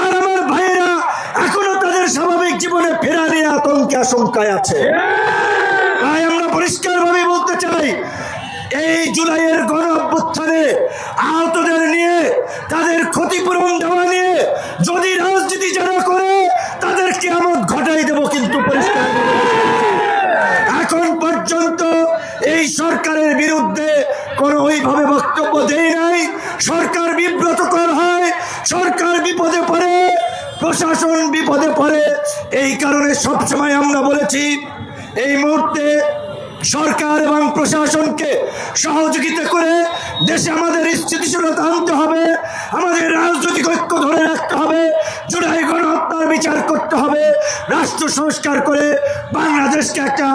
আর আমার ভাইয়েরা, এখনও তাদের স্বাভাবিক জীবনে ফেরা নিয়ে আতঙ্কে, আশঙ্কায় আছে। তাই আমরা পরিষ্কার ভাবে বলতে চাই, এই জুলাইয়ের গণ অভ্যুত্থানে আহতদের নিয়ে, তাদের ক্ষতিপূরণ দেওয়া নিয়ে, যদি রাজনীতি যারা করে, তাদের কেমন ঘটাই দেব কিন্তু পরিষ্কার। এখন পর্যন্ত এই সরকারের বিরুদ্ধে কোনো ওইভাবে বক্তব্য দেয় নাই। সরকার বিব্রতকর সরকার বিপদে পড়ে, প্রশাসন বিপদে পড়ে, এই কারণে সবসময় আমরা বলেছি, এই মুহূর্তে সরকার এবং প্রশাসনকে সহযোগিতা করে দেশে আমাদের স্থিতিশীলতা আনতে হবে, আমাদের রাজনৈতিক ঐক্য ধরে রাখতে হবে, জুলাই গণহত্যার বিচার করতে হবে, রাষ্ট্র সংস্কার করে বাংলাদেশকে একটা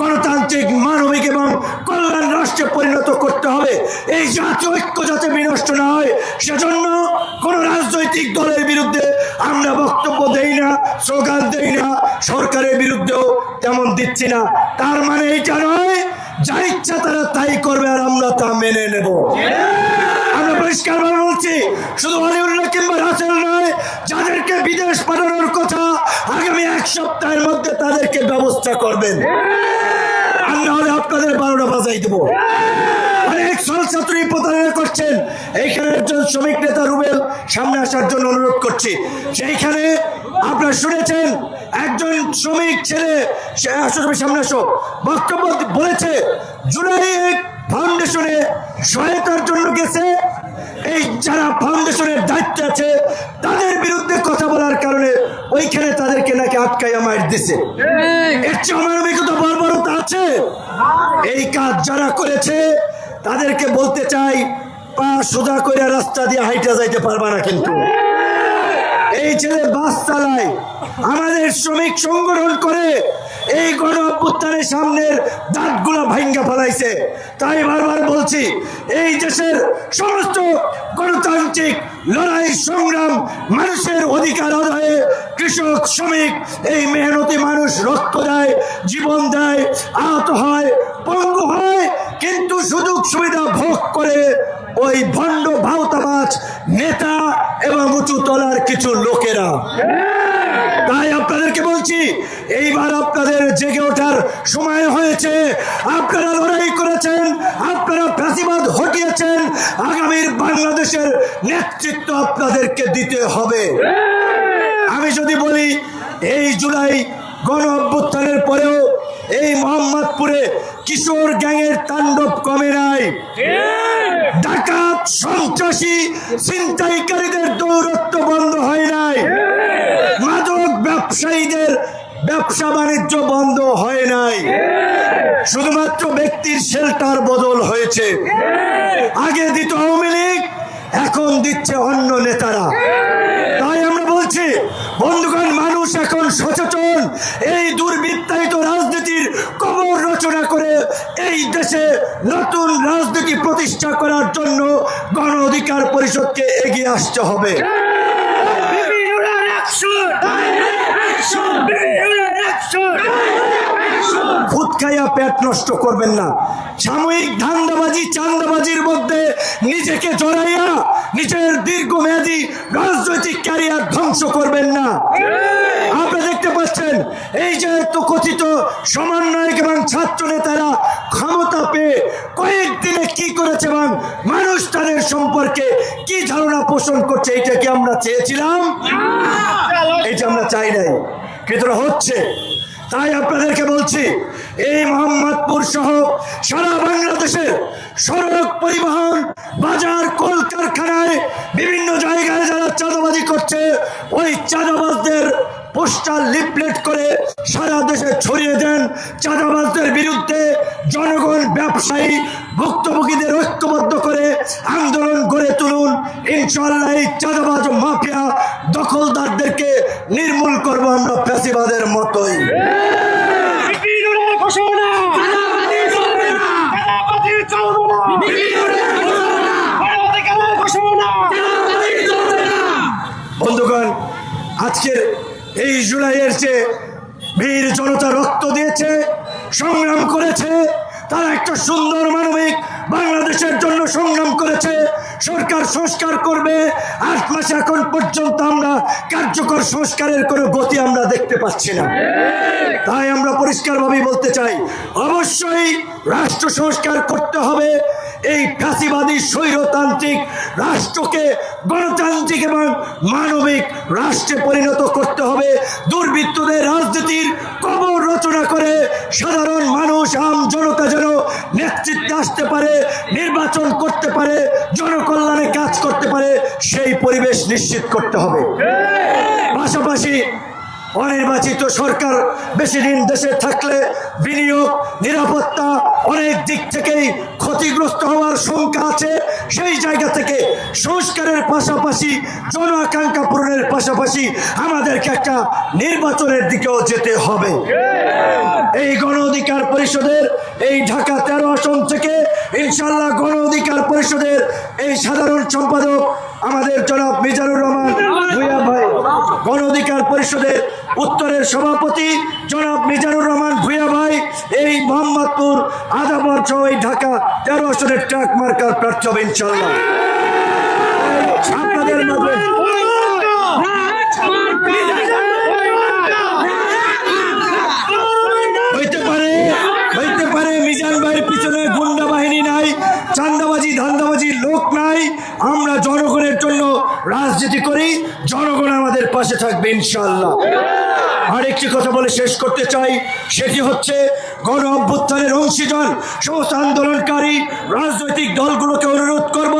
গণতান্ত্রিক, মানবিক এবং কল্যাণ রাষ্ট্রে পরিণত করতে হবে। এই জাতীয় ঐক্য যাতে বিনষ্ট না হয়, সেজন্য কোনো রাজনৈতিক দলের বিরুদ্ধে আমরা বক্তব্য দেই না, স্লোগান দেই না, সরকারের বিরুদ্ধেও তেমন দিচ্ছি না। তার মানে এইটা নয়, যা ইচ্ছা তারা তাই করবে আর আমরা তা মেনে নেব। আমরা পরিষ্কার বলছি, শুধু অলিউল্লাহ কিংবা রাসেল নয়, যাদেরকে বিদেশ পাঠানোর কথা আগামী এক সপ্তাহের মধ্যে তাদেরকে ব্যবস্থা করবেন। আর নাহলে আপনাদের বারোটা বাজাই দেবো। অনেক ছাত্রী প্রতারণা করছেন। এইখানে একজন শ্রমিক নেতা রুবেল সামনে আসার জন্য অনুরোধ করছি। সেইখানে আপনারা শুনেছেন, একজন শ্রমিক ছেলে, সে আসো সামনে আসো। বক্তব্য বলেছে, জুলাই ফাউন্ডেশনে সহায়তার জন্য গেছে। এই যারা ফাউন্ডেশনের দায়িত্বে আছে, তাদের বিরুদ্ধে কথা বলার কারণে ওইখানে তাদেরকে নাকি আটকাইয়া মার দিছে। এর চেয়ে অমানবিকতা বর্বরতা আছে। এই কাজ যারা করেছে, তাদেরকে বলতে চাই, পা সোজা করে রাস্তা দিয়ে হাইটা যাইতে পারবা না কিন্তু। এই ছেলে বাস চালায়, আমাদের শ্রমিক সংগঠন করে এই গণ সামনের দাঁতগুলো ভাঙ্গা ফেলাইছে। তাই বারবার বলছি, এই দেশের সমস্ত গণতান্ত্রিক লড়াই, সংগ্রাম, মানুষের অধিকার আদায়ে কৃষক, শ্রমিক, এই মেহনতি মানুষ রক্ত দেয়, জীবন দেয়, আহত হয়, পঙ্গু হয়, কিন্তু সুযোগ সুবিধা ভোগ করে ওই ভণ্ড ভাওতাবাজ নেতা এবং উঁচু তলার কিছু লোকেরা। তাই আপনাদেরকে বলছি, এইবার আপনাদের জেগে ওঠার সময় হয়েছে। আপনারা লড়াই করেছেন, আপনারা ফাঁসিবাদ হটিয়েছেন, আগামীর বাংলাদেশের নেতৃত্ব আপনাদেরকে দিতে হবে। আমি যদি বলি, এই জুলাই গণ অভ্যুত্থানের পরেও এই মোহাম্মদপুরে কিশোর গ্যাংয়ের তাণ্ডব কমে নাই। ডাকাত, সন্ত্রাসী, ছিনতাইকারীদের দৌরত্ব বন্ধ হয় নাই। মাদক ব্যবসায়ীদের ব্যবসা বাণিজ্য বন্ধ হয় নাই। শুধুমাত্র ব্যক্তির শেল্টার বদল হয়েছে। আগে দিত আওয়ামী লীগ, এখন দিচ্ছে অন্য নেতারা। তাই আমরা বলছি, বন্ধুগণ, মানুষ এখন সচেতন। এই দুর্বৃত্তায়িত রাজনীতির কবর রচনা করে এই দেশে নতুন রাজনীতি প্রতিষ্ঠা করার জন্য গণ অধিকার পরিষদকে এগিয়ে আসতে হবে। খুদ খাইয়া পেট নষ্ট করবেন না। সাময়িক ধান্দাবাজি চান্দাবাজির মধ্যে নিজেকে জড়াইয়া নিজের দীর্ঘমেয়াদী রাজনৈতিক ক্যারিয়ার ধ্বংস করবেন না। আপনি দেখতে পাচ্ছেন এই যে কথিত সমন্বয়ক এবং ছাত্র নেতারা ক্ষমতা পেয়ে কয়েকদিনে কি করেছে এবং মানুষ তাদের সম্পর্কে কি ধারণা পোষণ করছে এটা কি আমরা চেয়েছিলাম? এটা আমরা চাই নাই। কিন্তু হচ্ছে, তাই আপনাদেরকে বলছি, এই মোহাম্মদপুর সহ সারা বাংলাদেশের সড়ক পরিবহন, বাজার, কলকারখানায় বিভিন্ন জায়গায় যারা চাঁদাবাজি করছে, ওই চাঁদাবাজদের পোস্টার লিফলেট করে সারা দেশে ছড়িয়ে দেন চাঁদাবাজদের বিরুদ্ধে জনগণ, ব্যবসায়ী ভুক্তভোগীদের ঐক্যবদ্ধ করে আন্দোলন গড়ে তুলুন। ইনশাল্লাহ এই চাঁদাবাজ মাফিয়া দখলদারদেরকে নির্মূল করব আমরা ফ্যাসিবাদের মতোই ঘোষণা ঘোষণা বন্ধুগণ আজকের এই জুলাইয়ের যে বীর জনতা রক্ত দিয়েছে, সংগ্রাম করেছে, তারা একটা সুন্দর মানবিক বাংলাদেশের জন্য সংগ্রাম করেছে, সরকার সংস্কার করবে, আট মাস এখন পর্যন্ত আমরা কার্যকর সংস্কারের কোনো গতি আমরা দেখতে পাচ্ছি না। তাই আমরা পরিষ্কারভাবেই বলতে চাই, অবশ্যই রাষ্ট্র সংস্কার করতে হবে এই ফ্যাসিবাদী স্বৈরতান্ত্রিক রাষ্ট্রকে গণতান্ত্রিক এবং মানবিক রাষ্ট্রে পরিণত করতে হবে। দুর্বৃত্তদের রাজনীতির কবর রচনা করে সাধারণ মানুষ, আম জনতা যেন নেতৃত্বে আসতে পারে, নির্বাচন করতে পারে, জনকল্যাণে কাজ করতে পারে, সেই পরিবেশ নিশ্চিত করতে হবে। পাশাপাশি অনির্বাচিত সরকার বেশি দিন দেশে থাকলে বিনিয়োগ, নিরাপত্তা অনেক দিক থেকেই ক্ষতিগ্রস্ত হওয়ার শঙ্কা আছে। সেই জায়গা থেকে সংস্কারের পাশাপাশি জন আকাঙ্ক্ষা পূরণের পাশাপাশি আমাদেরকে একটা নির্বাচনের দিকেও যেতে হবে। এই গণ অধিকার পরিষদের এই ঢাকা তেরো আসন থেকে ইনশাল্লাহ গণ অধিকার পরিষদের এই সাধারণ সম্পাদক আমাদের জনাব মিজানুর রহমান ভূঁইয়া ভাই, গণ অধিকার পরিষদের উত্তরের সভাপতি জনাব মিজানুর রহমান মোহাম্মদপুর, আদাবর সহ ঢাকা তেরো আসনের ট্রাক মার্কার প্রার্থী হবে ইনশাল্লাহ আপনাদের নাই আমরা জনগণের জন্য রাজনীতি করি, জনগণ আমাদের পাশে থাকবে ইনশাল্লাহ আরেকটি কথা বলে শেষ করতে চাই, সেটি হচ্ছে গণ অভ্যুত্থানের অংশীদার সমস্ত আন্দোলনকারী রাজনৈতিক দলগুলোকে অনুরোধ করব।